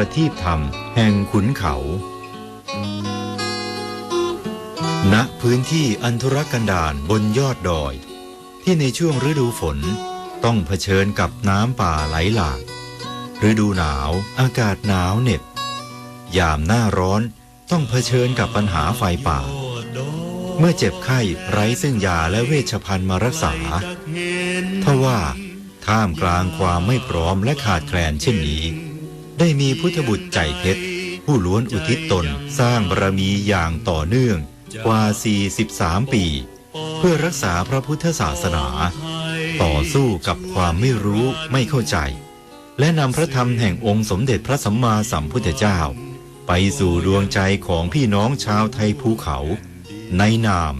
ประทีปธรรม แห่งขุนเขา ณ พื้นที่อันธุรกันดารบนยอดดอย ที่ในช่วงฤดูฝนต้องเผชิญกับน้ำป่าไหลหลาก ฤดูหนาวอากาศหนาวเหน็บ ยามหน้าร้อนต้องเผชิญกับปัญหาไฟป่า เมื่อเจ็บไข้ไร้ซึ่งยาและเวชภัณฑ์มารักษา ทว่าท่ามกลางความไม่พร้อมและขาดแคลนเช่นนี้ ได้มีพุทธบุตรใจเพชรผู้ล้วนอุทิศตนสร้างบารมีอย่างต่อเนื่องกว่า 43 ปี เพื่อรักษาพระพุทธศาสนา ต่อสู้กับความไม่รู้ไม่เข้าใจ และนำพระธรรมแห่งองค์สมเด็จพระสัมมาสัมพุทธเจ้า ไปสู่ดวงใจของพี่น้องชาวไทยภูเขา ในนาม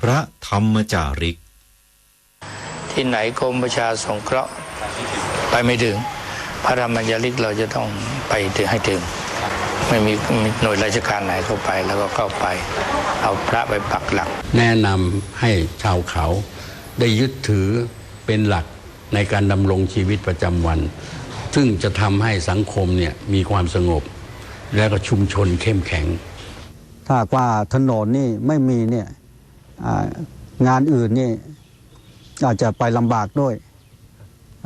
พระธรรมจาริก ที่ไหนกรมประชาสงเคราะห์ไปไม่ถึง พระธรรมยาลิกเราจะต้องไปถึงให้ถึง ไม่มีหน่วยราชการไหนเข้าไปแล้วก็เข้าไป เอาพระไปปักหลัก แนะนำให้ชาวเขาได้ยึดถือเป็นหลักในการดำรงชีวิตประจำวัน ซึ่งจะทำให้สังคมเนี่ยมีความสงบ และก็ชุมชนเข้มแข็ง ถ้าหากว่าถนนนี่ไม่มีเนี่ยอ่างานอื่นนี่อาจจะไปลำบากด้วย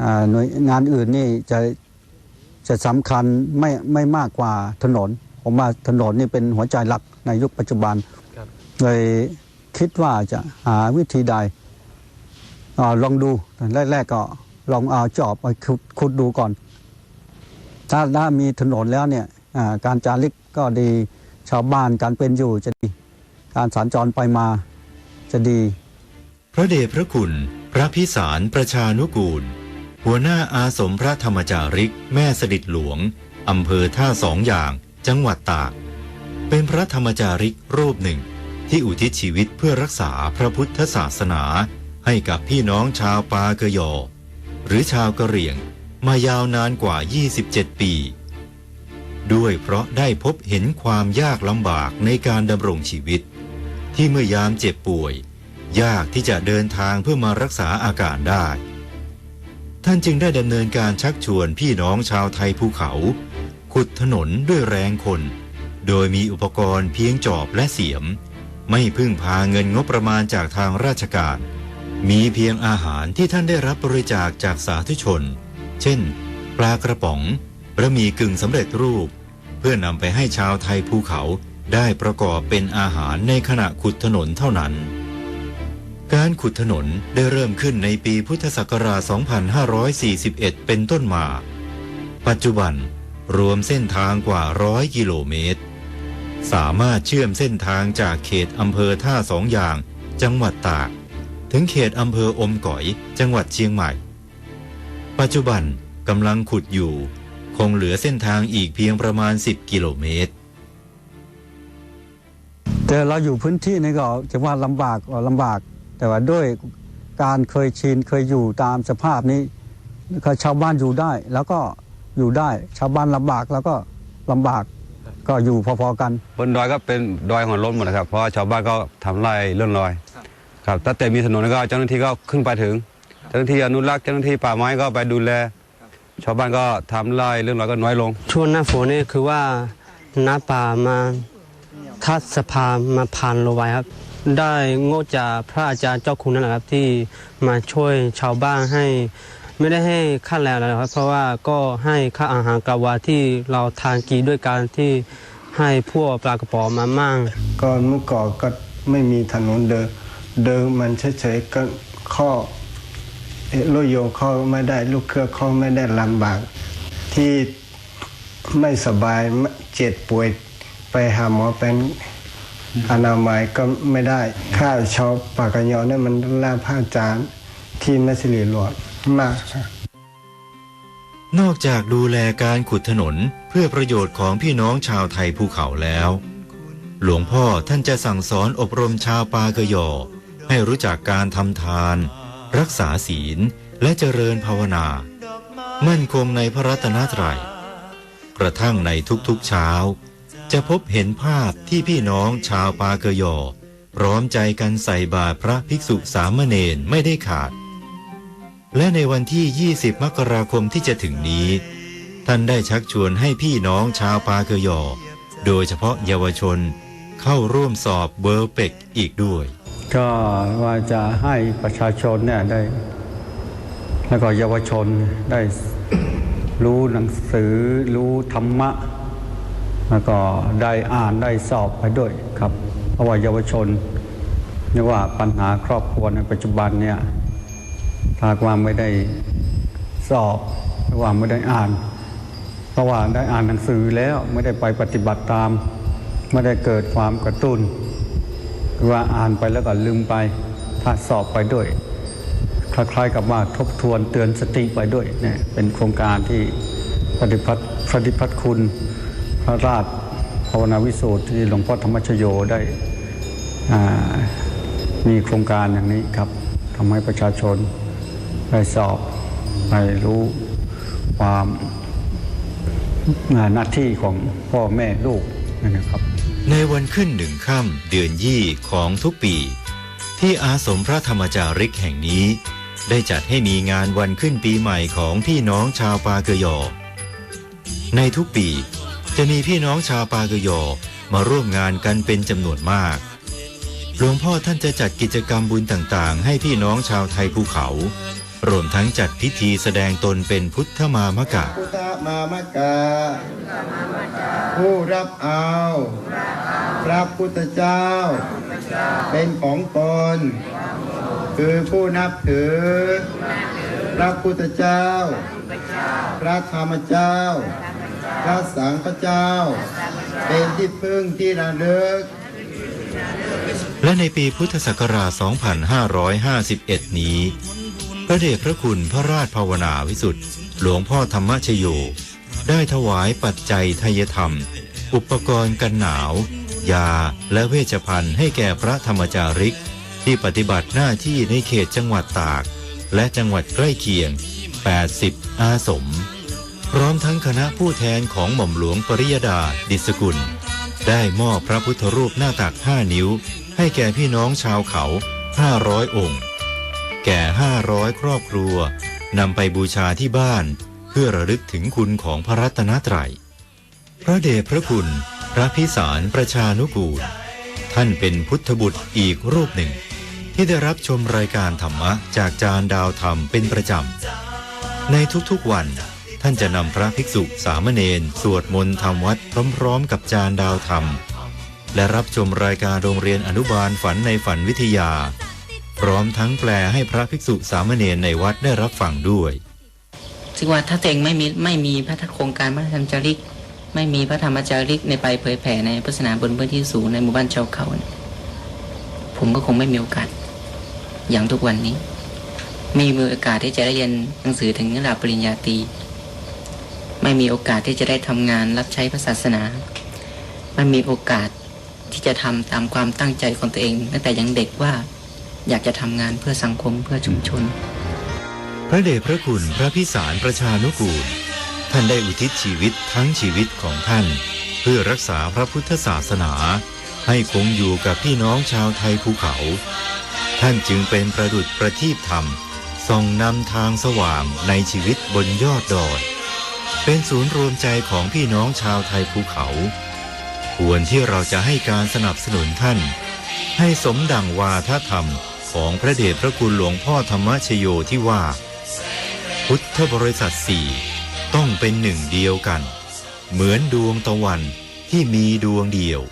อ่าหน่วยงานอื่นนี่จะ จะสำคัญไม่ไม่มากกว่าถนน ผมว่าถนนนี่เป็นหัวใจหลักในยุคปัจจุบันเลยคิดว่าจะหาวิธีใดอาลองดูแรกๆก็ลองเอาจอบไปขุดขุดดูก่อน ถ้าถ้ามีถนนแล้วเนี่ยอ่าการจาริกก็ดีชาวบ้านการเป็นอยู่จะดี การสัญจรไปมาจะดี พระเดชพระคุณ พระพิสารประชานุกูล หัวหน้าอาสมพระธรรมจาริก แม่สดิดหลวง อำเภอท่าสองอย่าง จังหวัดตาก เป็นพระธรรมจาริกรูปหนึ่ง ที่อุทิศชีวิตเพื่อรักษาพระพุทธศาสนา ให้กับพี่น้องชาวปาเกยอ หรือชาวกะเหรี่ยง มายาวนานกว่า 27 ปี ด้วยเพราะได้พบเห็นความยากลำบากในการดำรงชีวิต ที่เมื่อยามเจ็บป่วย ยากที่จะเดินทางเพื่อมารักษาอาการได้ ท่านจึงได้ดำเนินการชักชวนพี่น้องชาวไทยภูเขา ขุดถนนด้วยแรงคน โดยมีอุปกรณ์เพียงจอบและเสียม ไม่พึ่งพาเงินงบประมาณจากทางราชการ มีเพียงอาหารที่ท่านได้รับบริจาคจากสาธุชน เช่น ปลากระป๋องบะหมี่กึ่งสำเร็จรูป เพื่อนำไปให้ชาวไทยภูเขาได้ประกอบเป็นอาหารในขณะขุดถนนเท่านั้น การขุดถนนได้เริ่มขึ้นในปีพุทธศักราช 2541 เป็นต้นมา ปัจจุบันรวมเส้นทางกว่าร้อยกิโลเมตร สามารถเชื่อมเส้นทางจากเขตอำเภอท่าสองอย่าง จังหวัดตาก ถึงเขตอำเภออมก๋อย จังหวัดเชียงใหม่ ปัจจุบันกำลังขุดอยู่ คงเหลือเส้นทางอีกเพียงประมาณ 10 กิโลเมตรแต่เราอยู่พื้นที่นี่ก็จะว่าลำบากลำบาก แต่ว่าด้วยการเคยชินเคยอยู่ตามสภาพนี้ก็ชาวบ้านอยู่ได้ แล้วก็อยู่ได้ ชาวบ้านลำบากแล้วก็ลำบากก็อยู่พอๆกันบนดอยก็เป็นดอยของล้นหมดนะครับเพราะว่าชาวบ้านก็ทำไร่เลื่อนลอยครับถ้าแต่มีถนนก็เจ้าหน้าที่ก็ขึ้นไปถึงเจ้าหน้าที่อนุรักษ์เจ้าหน้าที่ป่าไม้ก็ไปดูแล ชาวบ้านก็ทำไร่เลื่อนลอยก็น้อยลง ช่วงหน้าฝนนี่คือว่าน้ำป่ามาทัดสะพานมาพันเราไว้ครับ ได้งดจากพระอาจารย์เจ้าคุณนั่นแหละครับที่มาช่วยชาวบ้านให้ ไม่ได้ให้ค่าแรงอะไรหรอกครับ เพราะว่าก็ให้ค่าอาหารกลางวันที่เราทานกินด้วยการที่ให้พวกปลากระป๋องมามั่งก่อนเมื่อก่อนก็ไม่มีถนนเดินเดินมันเฉยๆก็ข้อเอ่อลูกโยข้อไม่ได้ลูกเครือข้อไม่ได้ลำบาก ที่ไม่สบายเจ็บป่วยไปหาหมอเป็น อนามัยก็ไม่ได้ข้าวชอบปากกะยอเนี่ยมันล่าผ้าจานที่แม่สิริหลวงมากครับนอกจากดูแลการขุดถนนเพื่อประโยชน์ของพี่น้องชาวไทยภูเขาแล้ว หลวงพ่อท่านจะสั่งสอนอบรมชาวปากยอให้รู้จักการทำทาน รักษาศีลและเจริญภาวนา มั่นคงในพระรัตนตรัยกระทั่งในทุกๆเช้า จะพบเห็นภาพที่พี่น้องชาวปาเกยอ พร้อมใจกันใส่บาตรพระภิกษุสามเณรไม่ได้ขาด และในวันที่ 20 มกราคมที่จะถึงนี้ ท่านได้ชักชวนให้พี่น้องชาวปาเกยอ โดยเฉพาะเยาวชนเข้าร่วมสอบเบอร์เป็กอีกด้วย ก็ว่าจะให้ประชาชนเนี่ยได้ แล้วก็เยาวชนได้รู้หนังสือรู้ธรรมะ แล้วก็ได้อ่านได้สอบไปด้วยครับ เพราะว่าเยาวชนนี่ว่าปัญหาครอบครัวในปัจจุบันเนี่ยถ้าว่าไม่ได้สอบหรือว่าไม่ได้อ่าน เพราะว่าได้อ่านหนังสือแล้วไม่ได้ไปปฏิบัติตาม ไม่ได้เกิดความกระตุ้นคือว่าอ่านไปแล้วก็ลืมไป ถ้าสอบไปด้วยคล้ายๆกับว่าทบทวนเตือนสติไปด้วยเนี่ยเป็นโครงการที่ปฏิพัฒน์ปฏิพัฒน์คุณ พระราชภาวนาวิสูตรที่หลวงพ่อธรรมชโยได้มีโครงการอย่างนี้ครับทำให้ประชาชนได้สอบไปรู้ความหน้าที่ของพ่อแม่ลูกนะครับ ในวันขึ้นหนึ่งค่ำเดือนยี่ของทุกปี ที่อาสมพระธรรมจาริกแห่งนี้ ได้จัดให้มีงานวันขึ้นปีใหม่ของพี่น้องชาวปาเกยอ ในทุกปี จะมีพี่น้องชาวปาเกยอมาร่วมงานกันเป็นจำนวนมาก หลวงพ่อท่านจะจัดกิจกรรมบุญต่างๆ ให้พี่น้องชาวไทยภูเขา รวมทั้งจัดพิธีแสดงตนเป็นพุทธมามกะพุทธมามกาผู้รับเอาพระพุทธเจ้า เป็นของตนคือผู้นับถือ พระพุทธเจ้า พระธรรมเจ้า พระสังฆเจ้า เป็นที่พึ่งที่ระลึก และในปีพุทธศักราช 2551 นี้ พระเดชพระคุณพระราชภาวนาวิสุทธิ์ หลวงพ่อธรรมชโย ได้ถวายปัจจัยทายธรรม อุปกรณ์กันหนาว ยาและเวชภัณฑ์ให้แก่พระธรรมจาริก ที่ปฏิบัติหน้าที่ในเขตจังหวัดตาก และจังหวัดใกล้เคียง 80 อาสม ร้อมทั้งคณะผู้แทนของหม่อมหลวงปริยดาดิสกุล ได้มอบพระพุทธรูปหน้าตัก5นิ้ว ให้แก่พี่น้องชาวเขา500องค์ แก่500ครอบครัวนำไปบูชาที่บ้าน เพื่อระลึกถึงคุณของพระรัตนตรัย พระเดชพระคุณ พระพิสารประชานุกูล ท่านเป็นพุทธบุตรอีกรูปหนึ่ง ที่ได้รับชมรายการธรรมะจากจารดาวธรรมเป็นประจำ ในทุกๆวัน ท่านจะนำพระภิกษุสามเณรสวดมนต์ทำวัดพร้อมๆ กับจารย์ดาวธรรม และรับชมรายการโรงเรียนอนุบาลฝันในฝันวิทยา พร้อมทั้งแปลให้พระภิกษุสามเณรในวัดได้รับฟังด้วยซึ่งว่าถ้าเองไม่มีไม่มีพระโครงการพระธรรมจาริก ไม่มีพระธรรมจาริกในไปเผยแผ่ในพุทธศาสนาบนพื้นที่สูงในหมู่บ้านชาวเขาเนี่ยผมก็คงไม่มีโอกาส อย่างทุกวันนี้ม่มีโอกาสที่จะได้เรียนหนังสือถึงระดับปริญญาตรี ไม่มีโอกาสที่จะได้ทำงานรับใช้พระศาสนาไม่มีโอกาสที่จะทำตามความตั้งใจของตัวเอง ตั้งแต่ยังเด็กว่าอยากจะทำงานเพื่อสังคมเพื่อชุมชน พระเดชพระคุณพระพิสารประชานุกูล ท่านได้อุทิศชีวิตทั้งชีวิตของท่าน เพื่อรักษาพระพุทธศาสนา ให้คงอยู่กับพี่น้องชาวไทยภูเขา ท่านจึงเป็นประดุจประทีปธรรมส่องนำทางสว่างในชีวิตบนยอดดอย เป็นศูนย์รวมใจของพี่น้องชาวไทยภูเขา ควรที่เราจะให้การสนับสนุนท่าน ให้สมดังวาทธรรมของพระเดชพระคุณหลวงพ่อธรรมชโยที่ว่า พุทธบริษัทสี่ต้องเป็นหนึ่งเดียวกัน เหมือนดวงตะวันที่มีดวงเดียว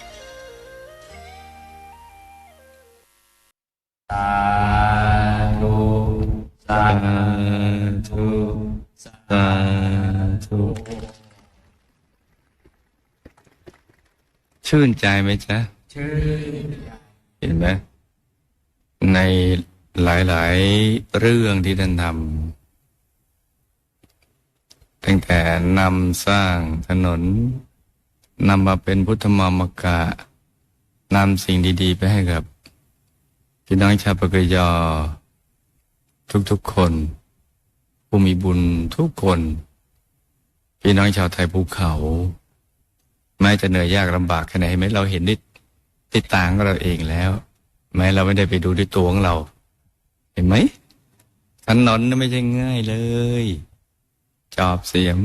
สาธุสาธุสาธุ ชื่นใจไหมจ๊ะ ชื่อเห็นไหมในหลายๆเรื่องที่ท่านทำตั้งแต่นำสร้างถนนนำมาเป็นพุทธมามกะนำสิ่งดี ๆ ไปให้กับพี่น้องชาวปากยอ ทุกๆคน ผู้มีบุญทุกคน พี่น้องชาวไทยภูเขา แม้จะเหนื่อยยากลำบากแค่ไหนไหมเราเห็นด้วยติดตางของเราเองแล้ว แม้เราไม่ได้ไปดูด้วยตัวของเรา เห็นไหมถนนน่ไม่ใช่ง่ายเลย จอบเสียม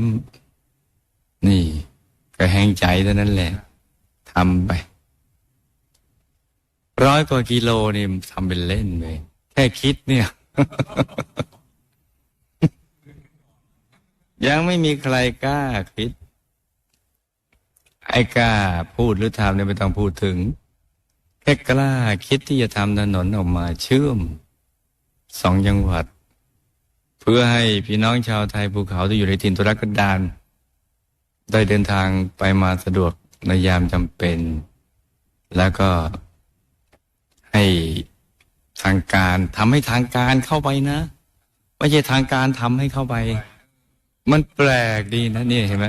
นี่ ก็แห้งใจเท่านั้นแหละทำไปร้อยกว่ากิโลนี่ทำเป็นเล่นไปแค่คิดเนี่ย ยังไม่มีใครกล้าคิด ไอ้กล้าพูดหรือทำเนี่ยไม่ต้องพูดถึง แค่กล้าคิดที่จะทำถนนออกมาเชื่อมสองจังหวัด เพื่อให้พี่น้องชาวไทยภูเขาที่อยู่ในถิ่นทุรกันดารได้เดินทางไปมาสะดวกในยามจำเป็น แล้วก็ให้ทางการทำให้ทางการเข้าไปนะไม่ใช่ทางการทำให้เข้าไป มันแปลกดีนะเนี่ยเห็นไหม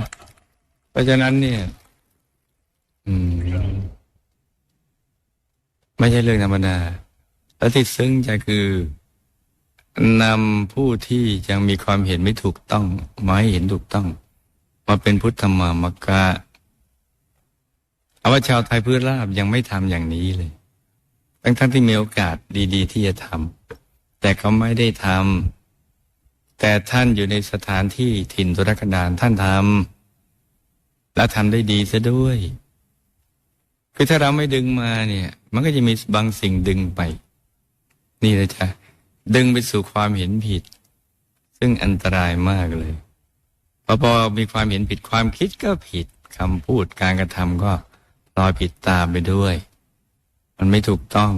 เพราะฉะนั้นเนี่ย ไม่ใช่เรื่องธรรมดาและที่ซึ้งใจคือนำผู้ที่ยังมีความเห็นไม่ถูกต้องมาให้เห็นถูกต้อง มาเป็นพุทธมามกะเอาว่าชาวไทยพื้นราบยังไม่ทำอย่างนี้เลยทั้งทั้งที่มีโอกาสดี ๆ ที่จะทำแต่เขาไม่ได้ทำแต่ท่านอยู่ในสถานที่ถิ่นตุรกันดารท่านทำและทำได้ดีซะด้วย คือถ้าเราไม่ดึงมาเนี่ย มันก็จะมีบางสิ่งดึงไป นี่นะจ๊ะดึงไปสู่ความเห็นผิด ซึ่งอันตรายมากเลยพอพอมีความเห็นผิดความคิดก็ผิดคำพูดการกระทำก็ลอยผิดตามไปด้วย มันไม่ถูกต้อง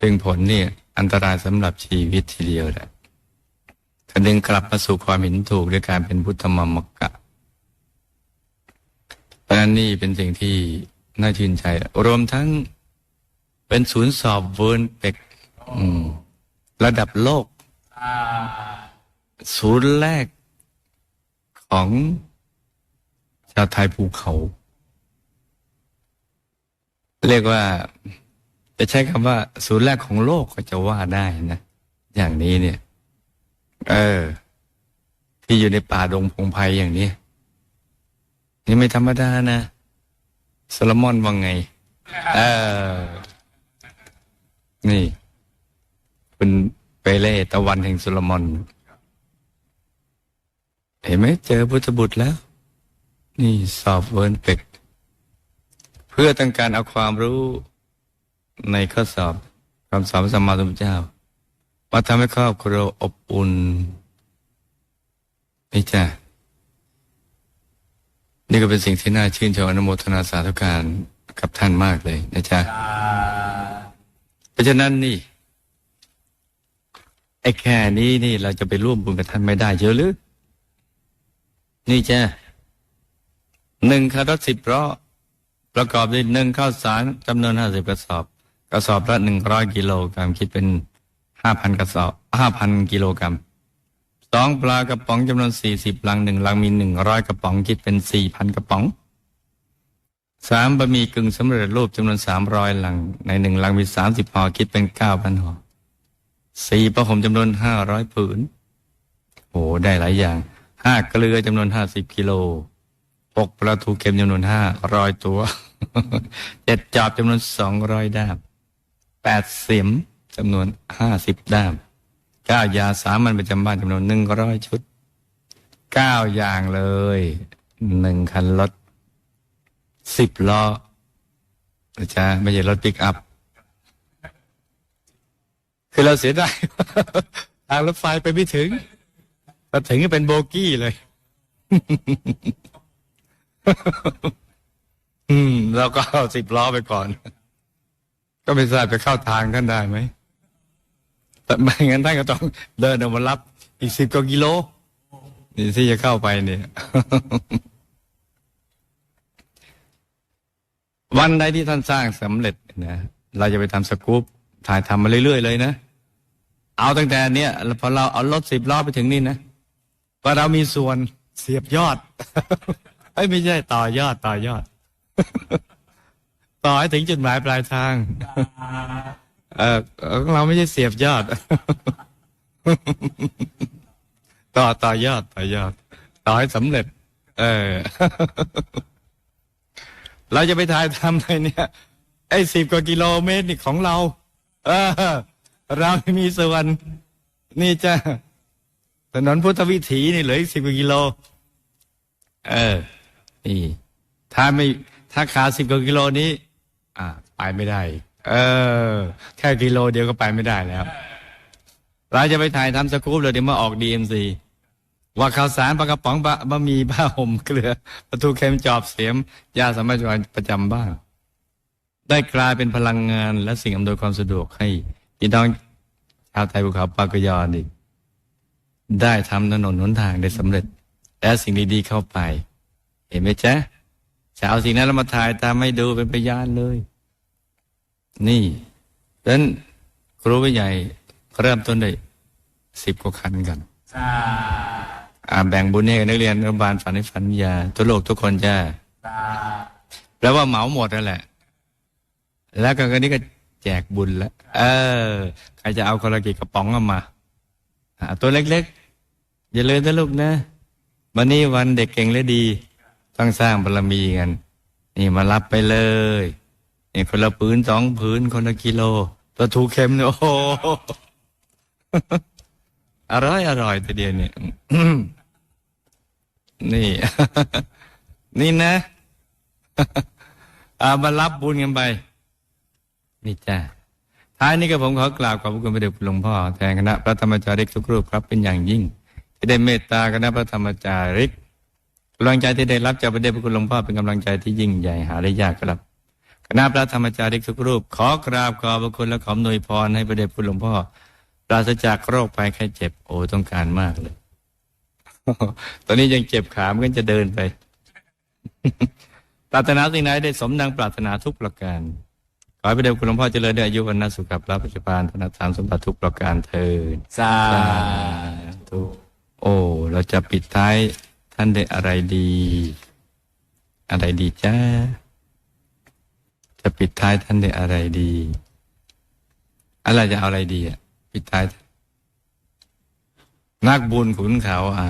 ซึ่งผลเนี่ยอันตรายสำหรับชีวิตทีเดียวแหละถ้าดึงกลับมาสู่ความเห็นถูกด้วยการเป็นพุทธมามกะเพราะฉะนั้นนี่เป็นสิ่งที่ น่าชื่นใจ รวมทั้งเป็นศูนย์สอบเวิร์นเป็กระดับโลก ศูนย์แรกของชาวไทยภูเขา เรียกว่า จะใช้คำว่า ศูนย์แรกของโลกก็จะว่าได้นะ อย่างนี้เนี่ย เออ ที่อยู่ในป่าดงพงไพ่อย่างนี้ นี่ไม่ธรรมดานะ โซโลมอนว่าไง เออ นี่ คุณเปเล่ตะวันแห่งโซโลมอน เห็นไหมเจอพุทธบุตรแล้ว นี่สอบเวิร์นเป็ก เพื่อต้องการเอาความรู้ในข้อสอบคำสอนสัมมาสัมพุทธเจ้ามาทำให้ครอบครัวอบอุ่นนี่จ้ะ นี่ก็เป็นสิ่งที่น่าชื่นชมอนุโมทนาสาธุการกับท่านมากเลยนะจ๊ะ เพราะฉะนั้นนี่ไอ้แค่นี้นี่เราจะไปร่วมบุญกับท่านไม่ได้เยอะหรือ นี่จ้ะหนึ่งคารถสิบล้อประกอบด้วยหนึ่งข้าวสารจำนวนห้าสิบกระสอบ กระสอบละหนึ่งร้อยกิโลกรัมคิดเป็นห้าพันกระสอบห้าพันกิโลกรัม สองปลากระป๋องจำนวนสี่สิบลังหนึ่งลังมีหนึ่งร้อยกระป๋องคิดเป็นสี่พันกระป๋องสามบะหมี่กึ่งสำเร็จรูปจำนวนสามร้อยลัง ในหนึ่งลังมีสามสิบห่อคิดเป็นเก้าพันห่อสี่ประหมจำนวนห้าร้อยผืนโอ้ได้หลายอย่างห้าเกลือจำนวนห้าสิบกิโลหกปลาทูเค็มจำนวนห้าร้อยตัวเจ็ดจอบจำนวนสองร้อยด้ามแปดเสียมจำนวนห้าสิบด้าม เก้ายาสามัญประจำบ้านจำนวนหนึ่งร้อยชุดเก้าอย่างเลยหนึ่งคันรถสิบล้อนะจ๊ะไม่ใช่รถปิกอัพ คือเราเสียดายทางรถไฟไปไม่ถึงมาถึงก็เป็นโบกี้เลย อืม เราก็เอาสิบล้อไปก่อน ก็ไม่ทราบจะเข้าทางท่านได้ไหม แต่ไม่งั้นท่านก็ต้องเดินออกมารับ อีกสิบกว่ากิโล นี่ที่จะเข้าไปเนี่ย วันใดที่ท่านสร้างสำเร็จนะเราจะไปทำสกู๊ปถ่ายทำมาเรื่อยๆเลยนะ เอาตั้งแต่เนี้ยพอเราเอารถสิบล้อไปถึงนี่นะพอเรามีส่วนเสียบยอดเอ้ไม่ใช่ต่อยอดต่อยอด ต่อให้ถึงจุดหมายปลายทาง เออของเราไม่ใช่เสียบยอด ต่อต่อยอดต่อยอด ต่อให้สำเร็จ เออ เราจะไปถ่ายทำอะไรเนี่ย ไอ้สิบกว่ากิโลเมตรนี่ของเรา เออ เราไม่มีส่วน นี่จ้ะถนนพุทธวิถีนี่เหลืออีกสิบกว่ากิโล เออ นี่ ถ้าไม่ ถ้าขาสิบกว่ากิโลนี้ อ่า ไปไม่ได้ เออ แค่กิโลเดียวก็ไปไม่ได้แล้ว เราจะไปถ่ายทำสกู๊ปเลยเดี๋ยวมาออกดีเอ็มซีว่าข่าวสารปลากระป๋องบะบะหมี่ผ้าห่มเกลือประตูเค็มจอบเสียม ยาสามัญประจำบ้าน ได้กลายเป็นพลังงานและสิ่งอำนวยความสะดวกให้พี่น้องชาวไทยภูเขาปากยอนี่ได้ทำถนนหนทางได้สำเร็จ และสิ่งดีๆเข้าไป เห็นไหมจ๊ะจะเอาสิ่งนั้นมาถ่ายตามให้ดูเป็นพยานเลย นี่ดังนั้นครูผู้ใหญ่เริ่มต้นได้สิบกว่าคันกันอ่าแบ่งบุญให้กับนักเรียนอนุบาลฝันให้ฝันยาทั่วโลกทุกคนจ้าแปลว่าเหมาหมดนั่นแหละ แล้วก็นี้ก็แจกบุญแล้ว เออ ใครจะเอาคนละกี่กระป๋องเอามาอ่าตัวเล็กๆ อย่าลืมนะลูกนะ วันนี้วันเด็กเก่งและดี ต้องสร้างบารมีกัน นี่มารับไปเลย นี่คนละผืนสองผืนคนละกิโลตัวถูกเค็มเนี่ยโอ้โหอร่อยอร่อยทีเดียวเนี่ยนี่ นี่นะอามารับบุญกันไป นี่จ้าท้ายนี้ก็ผมขอกล่าวขอบพระคุณพระเดชหลวงพ่อแทนคณะพระธรรมจาริกทุกรูปครับเป็นอย่างยิ่ง ที่ได้เมตตาคณะพระธรรมจาริกกำลังใจที่ได้รับจากพระเดชพระคุณหลวงพ่อเป็นกำลังใจที่ยิ่งใหญ่หาได้ยากครับ คณะพระธรรมจาริกทุกรูป ขอกราบขอบพระคุณและขออำนวยพรให้พระเดชพระคุณหลวงพ่อปราศจากโรคภัยไข้เจ็บ โอ้ต้องการมากเลย ตอนนี้ยังเจ็บขามันก็จะเดินไป ปรารถนาสิ่งไหนได้สมดังปรารถนาทุกประการ ขอให้พระเดชคุณหลวงพ่อเจริญด้วยอายุวันนสุขภาพปัจจุบันธนทานสมบัติทุกประการเทินสาธุโอ้ เราจะปิดท้ายท่านได้อะไรดี อะไรดีจ้า จะปิดท้ายท่านได้อะไรดี อะไรจะเอาอะไรดีอะ ปิดท้าย นักบุญขุนเขาอ่า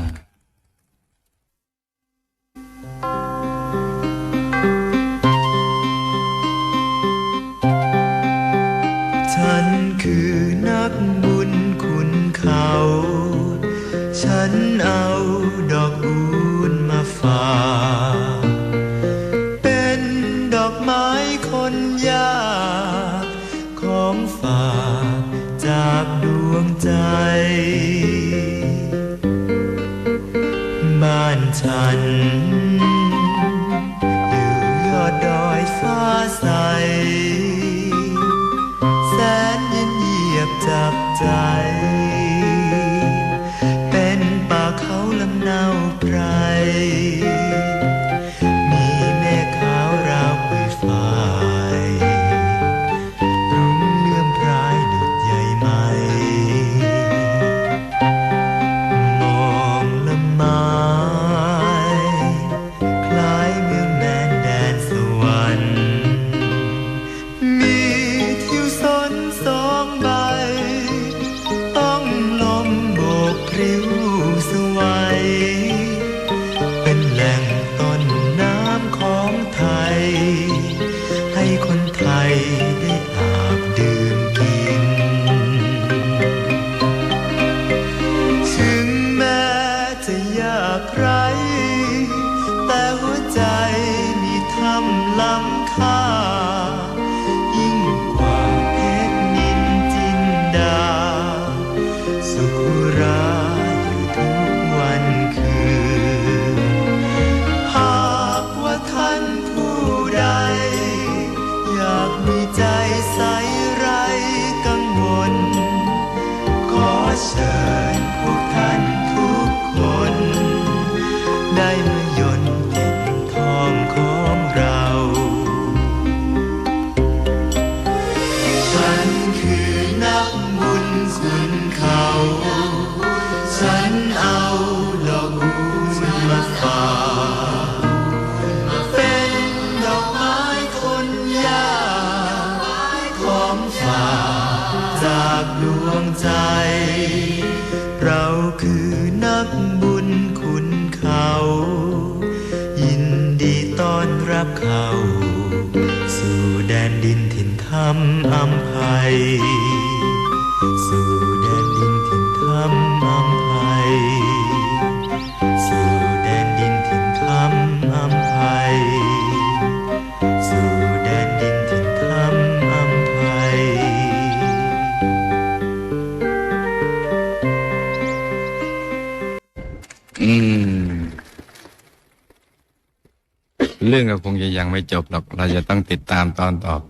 เรื่องก็คงจะยังไม่จบหรอก เราจะต้องติดตามตอนต่อไป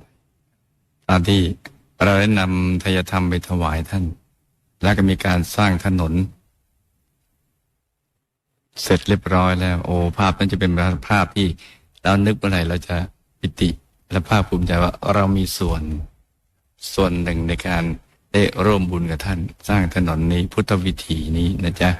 ตอนที่เราได้นำทายธรรมไปถวายท่าน แล้วก็มีการสร้างถนน เสร็จเรียบร้อยแล้ว โอ้ภาพนั้นจะเป็นภาพที่เรานึกเมื่อไหร่เราจะปิติและภาคภูมิใจว่าเรามีส่วนส่วนหนึ่งในการได้ร่วมบุญกับท่าน สร้างถนนนี้พุทธวิถีนี้นะจ๊ะ